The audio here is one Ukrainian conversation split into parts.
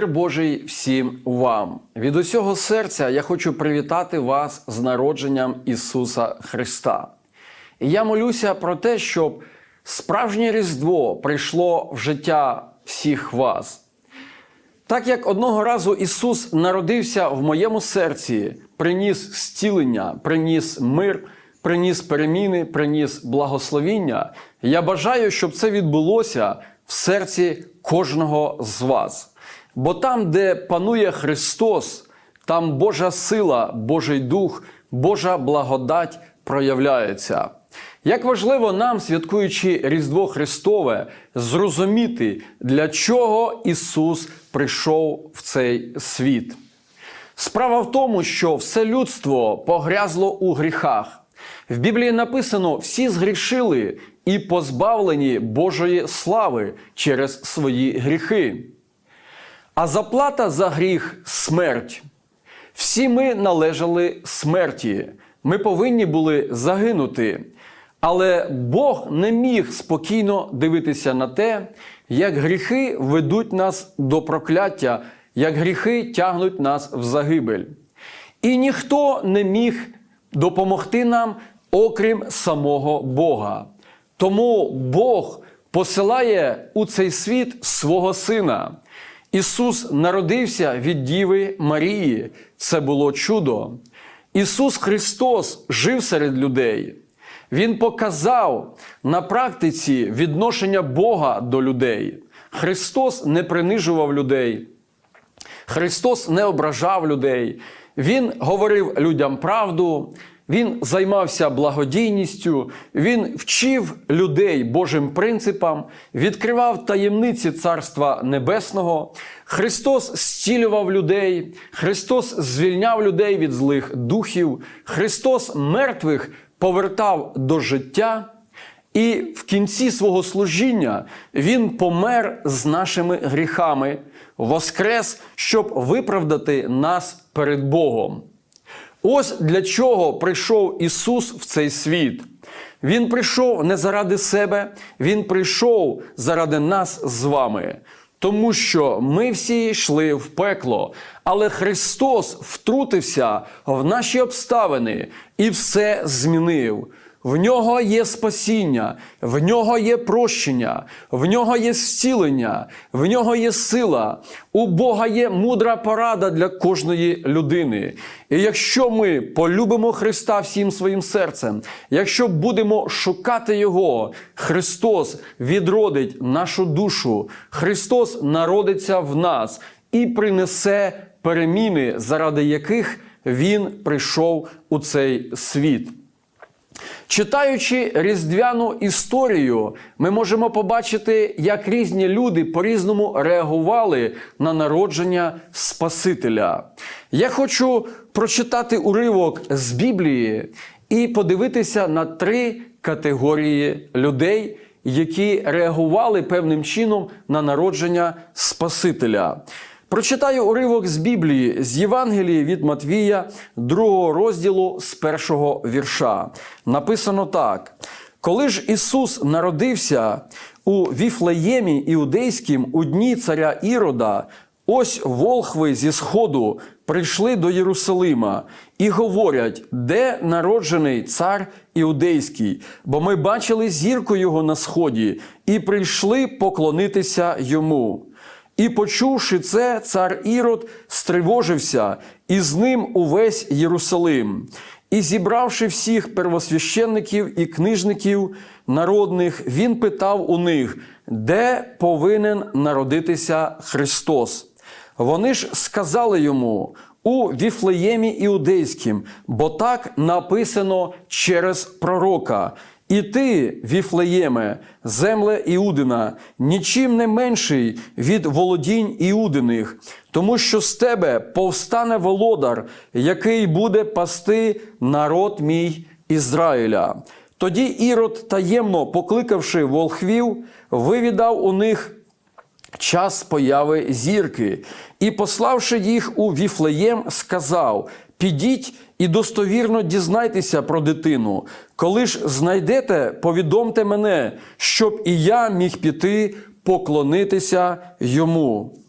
Мир Божий всім вам. Від усього серця я хочу привітати вас з народженням Ісуса Христа. І я молюся про те, щоб справжнє Різдво прийшло в життя всіх вас. Так як одного разу Ісус народився в моєму серці, приніс зцілення, приніс мир, приніс переміни, приніс благословіння, я бажаю, щоб це відбулося в серці кожного з вас. Бо там, де панує Христос, там Божа сила, Божий Дух, Божа благодать проявляється. Як важливо нам, святкуючи Різдво Христове, зрозуміти, для чого Ісус прийшов в цей світ. Справа в тому, що все людство погрязло у гріхах. В Біблії написано: всі згрішили і позбавлені Божої слави через свої гріхи. А заплата за гріх смерть. Всі ми належали смерті. Ми повинні були загинути. Але Бог не міг спокійно дивитися на те, як гріхи ведуть нас до прокляття, як гріхи тягнуть нас в загибель. І ніхто не міг допомогти нам, окрім самого Бога. Тому Бог посилає у цей світ свого Сина. Ісус народився від Діви Марії. Це було чудо. Ісус Христос жив серед людей. Він показав на практиці відношення Бога до людей. Христос не принижував людей. Христос не ображав людей. Він говорив людям правду, він займався благодійністю, він вчив людей Божим принципам, відкривав таємниці Царства Небесного. Христос зцілював людей, Христос звільняв людей від злих духів, Христос мертвих повертав до життя. І в кінці свого служіння Він помер з нашими гріхами, воскрес, щоб виправдати нас перед Богом. Ось для чого прийшов Ісус в цей світ. Він прийшов не заради себе, Він прийшов заради нас з вами. Тому що ми всі йшли в пекло, але Христос втрутився в наші обставини і все змінив. В нього є спасіння, в нього є прощення, в нього є зцілення, в нього є сила. У Бога є мудра порада для кожної людини. І якщо ми полюбимо Христа всім своїм серцем, якщо будемо шукати Його, Христос відродить нашу душу, Христос народиться в нас і принесе переміни, заради яких Він прийшов у цей світ. Читаючи різдвяну історію, ми можемо побачити, як різні люди по-різному реагували на народження Спасителя. Я хочу прочитати уривок з Біблії і подивитися на три категорії людей, які реагували певним чином на народження Спасителя. Прочитаю уривок з Біблії з Євангелії від Матвія, другого розділу з першого вірша. Написано так: коли ж Ісус народився у Віфлеємі іудейським у дні царя Ірода, ось волхви зі сходу прийшли до Єрусалима і говорять, де народжений цар іудейський, бо ми бачили зірку його на сході і прийшли поклонитися йому. І, почувши це, цар Ірод стривожився, і з ним увесь Єрусалим. І, зібравши всіх первосвященників і книжників народних, він питав у них, де повинен народитися Христос. Вони ж сказали йому у Віфлеємі Іудейським, бо так написано через пророка. І ти, Віфлеєме, земле Іудина, нічим не менший від володінь Іудиних, тому що з тебе повстане володар, який буде пасти народ мій Ізраїля. Тоді Ірод, таємно покликавши волхвів, вивідав у них час появи зірки, і, пославши їх у Віфлеєм, сказав: Підіть і достовірно дізнайтеся про дитину. Коли ж знайдете, повідомте мене, щоб і я міг піти поклонитися йому.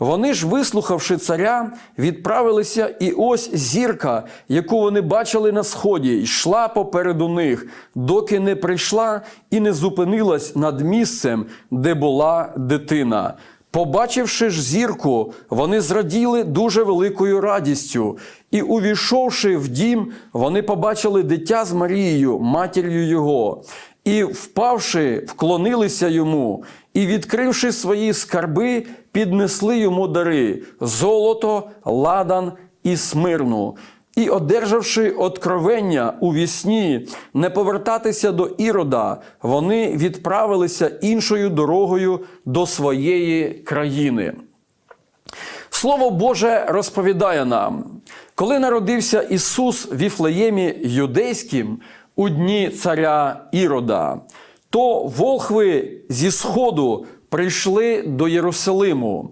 Вони ж, вислухавши царя, відправилися, і ось зірка, яку вони бачили на сході, йшла попереду них, доки не прийшла і не зупинилась над місцем, де була дитина. Побачивши ж зірку, вони зраділи дуже великою радістю, і, увійшовши в дім, вони побачили дитя з Марією, матір'ю його, і, впавши, вклонилися йому, і, відкривши свої скарби, піднесли йому дари золото, ладан і смирну. І, одержавши откровення у вісні не повертатися до Ірода, вони відправилися іншою дорогою до своєї країни. Слово Боже розповідає нам, коли народився Ісус в Віфлеємі юдейським у дні царя Ірода, то волхви зі сходу прийшли до Єрусалиму.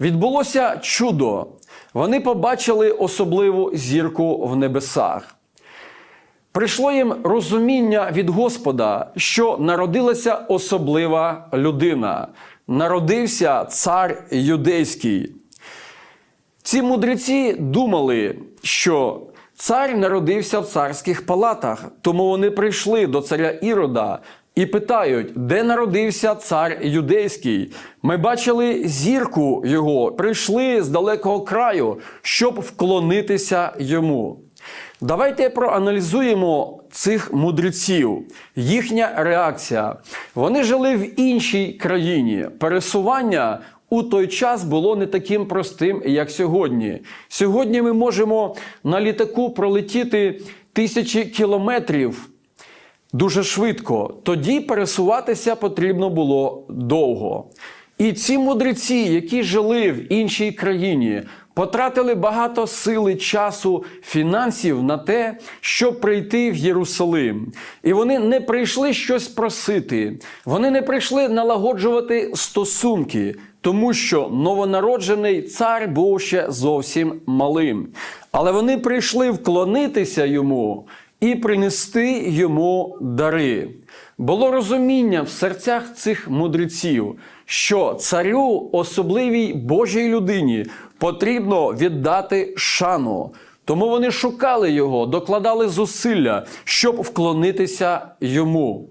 Відбулося чудо. Вони побачили особливу зірку в небесах. Прийшло їм розуміння від Господа, що народилася особлива людина, народився цар юдейський. Ці мудреці думали, що цар народився в царських палатах, тому вони прийшли до царя Ірода і питають, де народився цар юдейський. Ми бачили зірку його, прийшли з далекого краю, щоб вклонитися йому. Давайте проаналізуємо цих мудреців, їхня реакція. Вони жили в іншій країні. Пересування у той час було не таким простим, як сьогодні. Сьогодні ми можемо на літаку пролетіти тисячі кілометрів дуже швидко. Тоді пересуватися потрібно було довго. І ці мудреці, які жили в іншій країні, потратили багато сили, часу, фінансів на те, щоб прийти в Єрусалим. І вони не прийшли щось просити, вони не прийшли налагоджувати стосунки, тому що новонароджений цар був ще зовсім малим. Але вони прийшли вклонитися йому і принести йому дари. Було розуміння в серцях цих мудреців, що царю, особливій Божій людині, потрібно віддати шану. Тому вони шукали його, докладали зусилля, щоб вклонитися йому.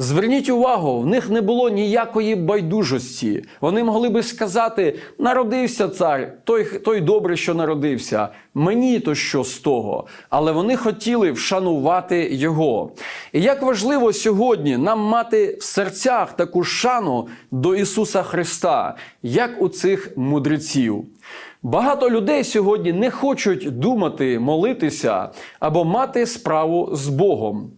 Зверніть увагу, в них не було ніякої байдужості. Вони могли би сказати: народився цар, той, той добре, що народився. Мені то що з того. Але вони хотіли вшанувати його. І як важливо сьогодні нам мати в серцях таку шану до Ісуса Христа, як у цих мудреців. Багато людей сьогодні не хочуть думати, молитися або мати справу з Богом.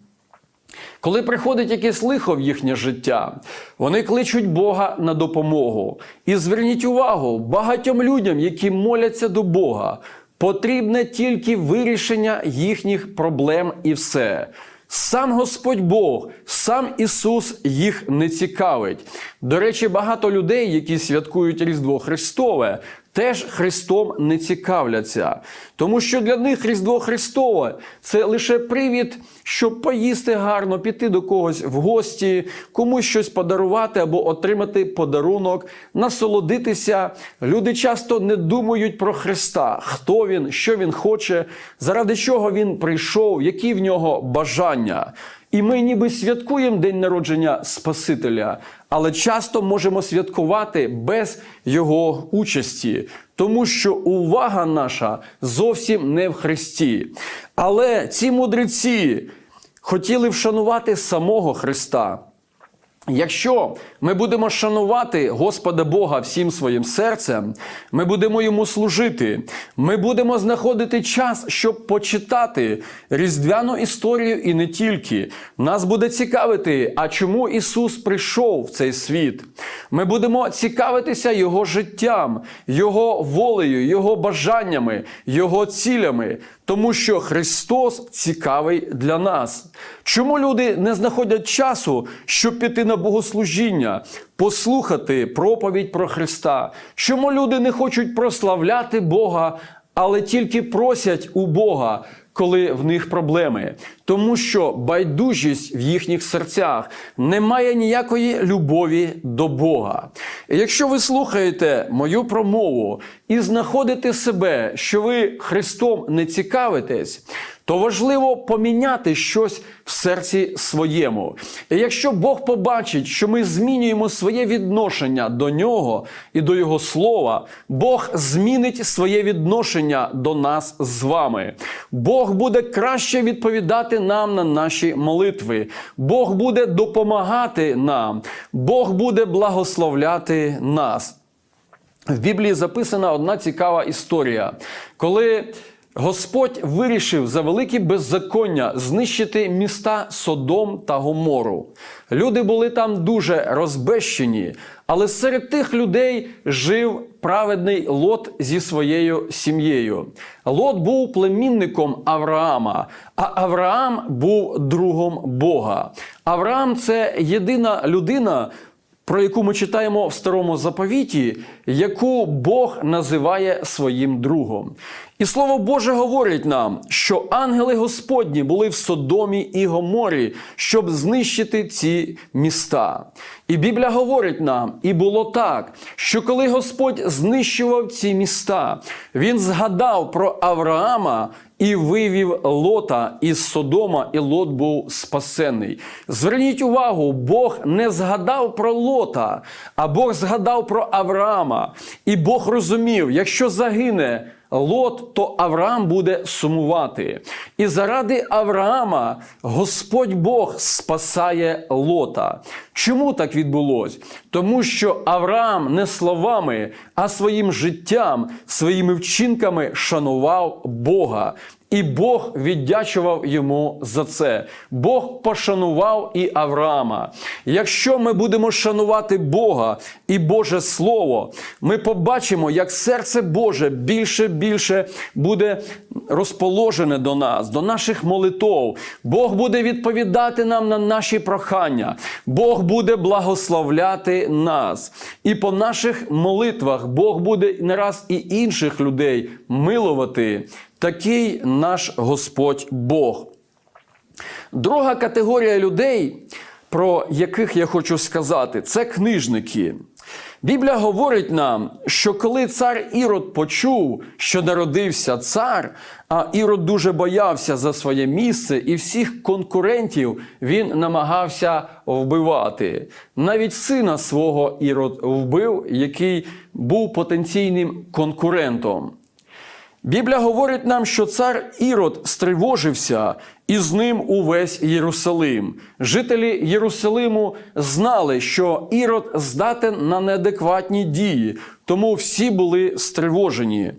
Коли приходить якесь лихо в їхнє життя, вони кличуть Бога на допомогу. І зверніть увагу, багатьом людям, які моляться до Бога, потрібне тільки вирішення їхніх проблем і все. Сам Господь Бог, сам Ісус їх не цікавить. До речі, багато людей, які святкують Різдво Христове, теж Христом не цікавляться. Тому що для них Різдво Христове це лише привід, щоб поїсти гарно, піти до когось в гості, комусь щось подарувати або отримати подарунок, насолодитися. Люди часто не думають про Христа, хто він, що він хоче, заради чого він прийшов, які в нього бажання. І ми ніби святкуємо день народження Спасителя, але часто можемо святкувати без його участі, тому що увага наша зовсім не в Христі. Але ці мудреці хотіли вшанувати самого Христа. Якщо ми будемо шанувати Господа Бога всім своїм серцем, ми будемо йому служити, ми будемо знаходити час, щоб почитати різдвяну історію і не тільки. Нас буде цікавити, а чому Ісус прийшов в цей світ. Ми будемо цікавитися Його життям, Його волею, Його бажаннями, Його цілями. Тому що Христос цікавий для нас. Чому люди не знаходять часу, щоб піти на богослужіння, послухати проповідь про Христа? Чому люди не хочуть прославляти Бога, але тільки просять у Бога? коли в них проблеми, тому що байдужість в їхніх серцях не має ніякої любові до Бога. І якщо ви слухаєте мою промову і знаходите себе, що ви Христом не цікавитесь, то важливо поміняти щось в серці своєму. І якщо Бог побачить, що ми змінюємо своє відношення до нього і до Його слова, Бог змінить своє відношення до нас з вами. Бог буде краще відповідати нам на наші молитви. Bог буде допомагати нам, Бог буде благословляти нас. В Біблії записана одна цікава історія, коли Господь вирішив за великі беззаконня знищити міста Содом та Гомору. Люди були там дуже розбещені, але серед тих людей жив праведний Лот зі своєю сім'єю. Лот був племінником Авраама, а Авраам був другом Бога. Авраам це єдина людина про яку ми читаємо в старому заповіті, яку Бог називає своїм другом. І слово Боже говорить нам, що ангели Господні були в Содомі і Гоморі, щоб знищити ці міста. І Біблія говорить нам, і було так, що коли Господь знищував ці міста, він згадав про Авраама і вивів Лота із Содома, і Лот був спасений. Зверніть увагу, Бог не згадав про Лота, а Бог згадав про Авраама. І Бог розумів, якщо загине. Лот, то Авраам буде сумувати. І заради Авраама Господь Бог спасає Лота. Чому так відбулось? Тому що Авраам не словами, а своїм життям, своїми вчинками шанував Бога. І Бог віддячував йому за це. Бог пошанував і Авраама. Якщо ми будемо шанувати Бога і Боже Слово, ми побачимо, як серце Боже більше більше буде розположене до нас, до наших молитов. Бог буде відповідати нам на наші прохання. Бог буде благословляти нас. І по наших молитвах Бог буде не раз і інших людей милувати. Такий наш Господь Бог. Друга категорія людей, про яких я хочу сказати, це книжники. Біблія говорить нам, що коли цар Ірод почув, що народився цар, а Ірод дуже боявся за своє місце, і всіх конкурентів він намагався вбивати. Навіть сина свого Ірод вбив, який був потенційним конкурентом. Біблія говорить нам, що цар Ірод стривожився, і з ним увесь Єрусалим. Жителі Єрусалиму знали, що Ірод здатен на неадекватні дії, тому всі були стривожені.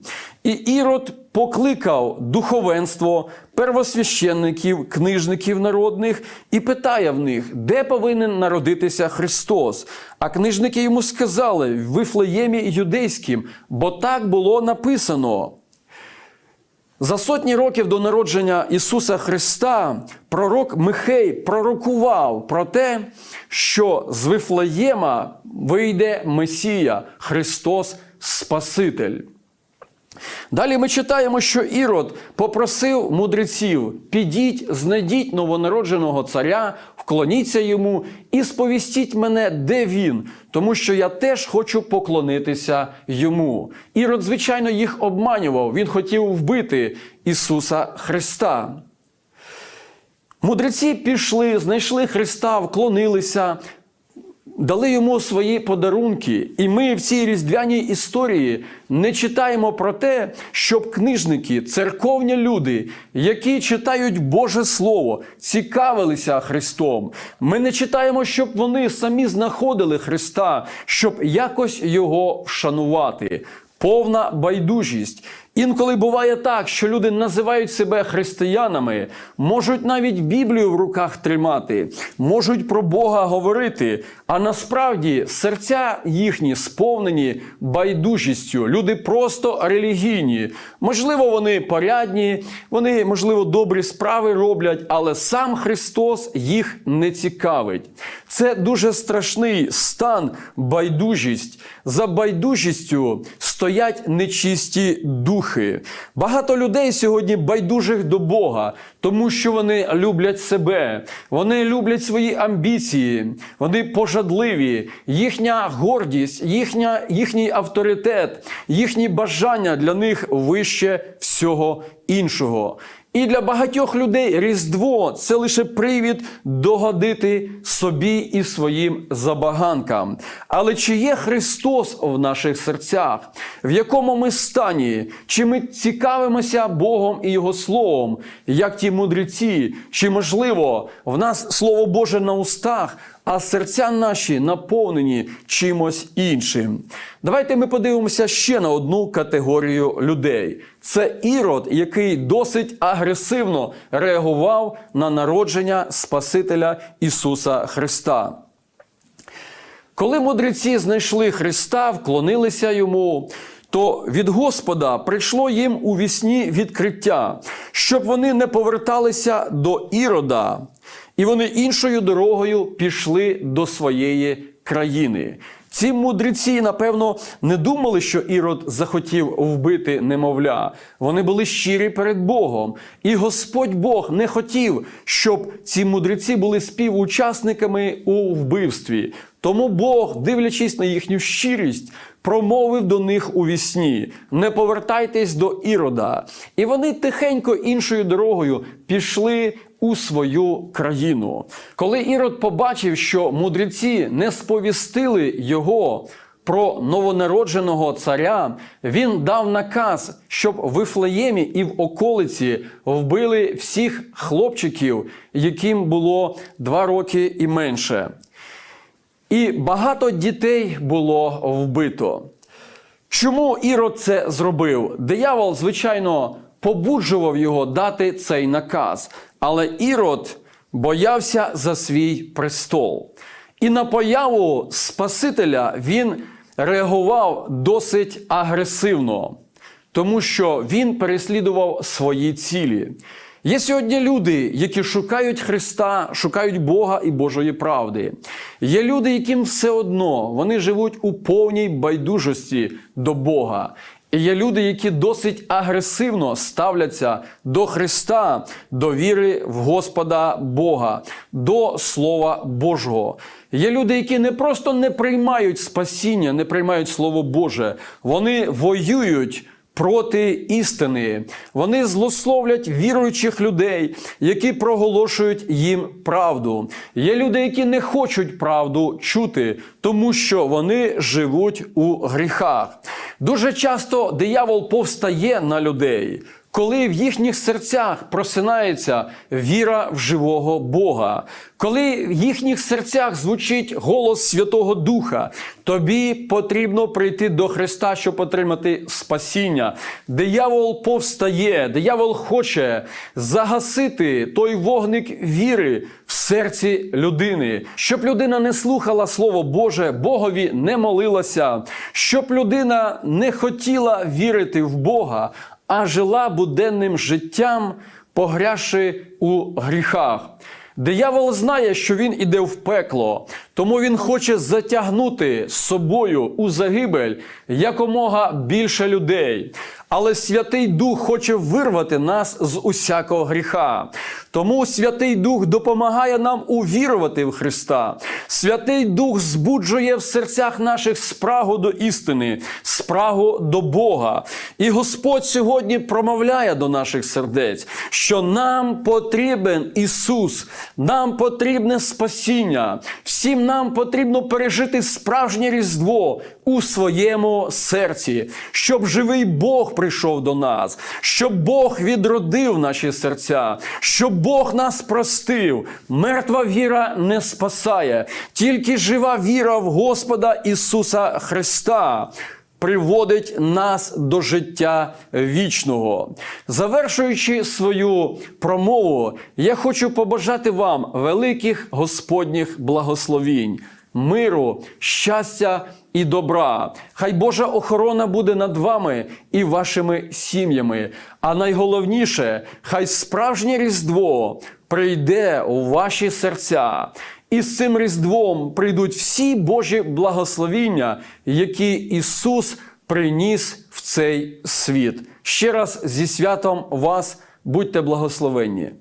І Ірод покликав духовенство, первосвященників, книжників народних і питає в них, де повинен народитися Христос. А книжники йому сказали в Вифлеємі юдейським, бо так було написано. За сотні років до народження Ісуса Христа пророк Михей пророкував про те, що з Вифлеєма вийде Месія, Христос Спаситель. Далі ми читаємо, що Ірод попросив мудреців: підіть, знайдіть новонародженого царя, вклоніться йому і сповістіть мене, де він, тому що я теж хочу поклонитися йому. Ірод, звичайно, їх обманював. Він хотів вбити Ісуса Христа. Мудреці пішли, знайшли Христа, вклонилися, дали йому свої подарунки. І ми в цій різдвяній історії не читаємо про те, щоб книжники, церковні люди, які читають Боже Слово, цікавилися Христом. Ми не читаємо, щоб вони самі знаходили Христа, щоб якось його вшанувати. Повна байдужість. Інколи буває так, що люди називають себе християнами, можуть навіть Біблію в руках тримати, можуть про Бога говорити, а насправді серця їхні сповнені байдужістю. Люди просто релігійні. Можливо, вони порядні, вони, можливо, добрі справи роблять, але сам Христос їх не цікавить. Це дуже страшний стан, байдужість. За байдужістю стоять нечисті духи. Багато людей сьогодні байдужих до Бога, тому що вони люблять себе, вони люблять свої амбіції, вони пожадливі, їхня гордість, їхня, їхній авторитет, їхні бажання для них вище всього іншого. І для багатьох людей Різдво це лише привід догодити собі і своїм забаганкам. Але чи є Христос в наших серцях? В якому ми стані? Чи ми цікавимося Богом і Його Словом, як ті мудреці? Чи можливо в нас Слово Боже на устах? А серця наші наповнені чимось іншим. Давайте ми подивимося ще на одну категорію людей. Це ірод, який досить агресивно реагував на народження Спасителя Ісуса Христа. Коли мудреці знайшли Христа, вклонилися йому, то від Господа прийшло їм у вісні відкриття, щоб вони не поверталися до ірода, і вони іншою дорогою пішли до своєї країни. Ці мудреці, напевно, не думали, що Ірод захотів вбити немовля. Вони були щирі перед Богом. І Господь Бог не хотів, щоб ці мудреці були співучасниками у вбивстві. Тому Бог, дивлячись на їхню щирість, промовив до них у вісні: не повертайтесь до Ірода. І вони тихенько іншою дорогою пішли у свою країну. Коли Ірод побачив, що мудреці не сповістили його. Про новонародженого царя він дав наказ, щоб в Вифлеємі і в околиці вбили всіх хлопчиків, яким було два роки і менше. І багато дітей було вбито. Чому Ірод це зробив? Диявол, звичайно, побуджував його дати цей наказ, але Ірод боявся за свій престол. І на появу Спасителя він реагував досить агресивно, тому що він переслідував свої цілі. Є сьогодні люди, які шукають Христа, шукають Бога і Божої правди. Є люди, яким все одно вони живуть у повній байдужості до Бога. І є люди, які досить агресивно ставляться до Христа, до віри в Господа Бога, до Слова Божого. Є люди, які не просто не приймають спасіння, не приймають Слово Боже, вони воюють. Проти істини вони злословлять віруючих людей, які проголошують їм правду. Є люди, які не хочуть правду чути, тому що вони живуть у гріхах. Дуже часто диявол повстає на людей. Коли в їхніх серцях просинається віра в живого Бога, коли в їхніх серцях звучить голос Святого Духа, тобі потрібно прийти до Христа, щоб отримати спасіння. Диявол повстає, диявол хоче загасити той вогник віри в серці людини, щоб людина не слухала Слово Боже, Богові не молилася, щоб людина не хотіла вірити в Бога а жила буденним життям, погрявши у гріхах. Диявол знає, що він іде в пекло, тому він хоче затягнути з собою у загибель якомога більше людей. Але Святий Дух хоче вирвати нас з усякого гріха. Тому Святий Дух допомагає нам увірувати в Христа. Святий Дух збуджує в серцях наших спрагу до істини, спрагу до Бога. І Господь сьогодні промовляє до наших сердець, що нам потрібен Ісус, нам потрібне спасіння. Всім нам потрібно пережити справжнє Різдво у своєму серці, щоб живий Бог прийшов до нас, щоб Бог відродив наші серця, щоб Бог нас простив. Мертва віра не спасає, тільки жива віра в Господа Ісуса Христа. Приводить нас до життя вічного. Завершуючи свою промову, я хочу побажати вам великих Господніх благословінь, миру, щастя і добра. Хай Божа охорона буде над вами і вашими сім'ями. А найголовніше, хай справжнє Різдво прийде у ваші серця. І з цим Різдвом прийдуть всі Божі благословіння, які Ісус приніс в цей світ. Ще раз зі святом вас будьте благословенні.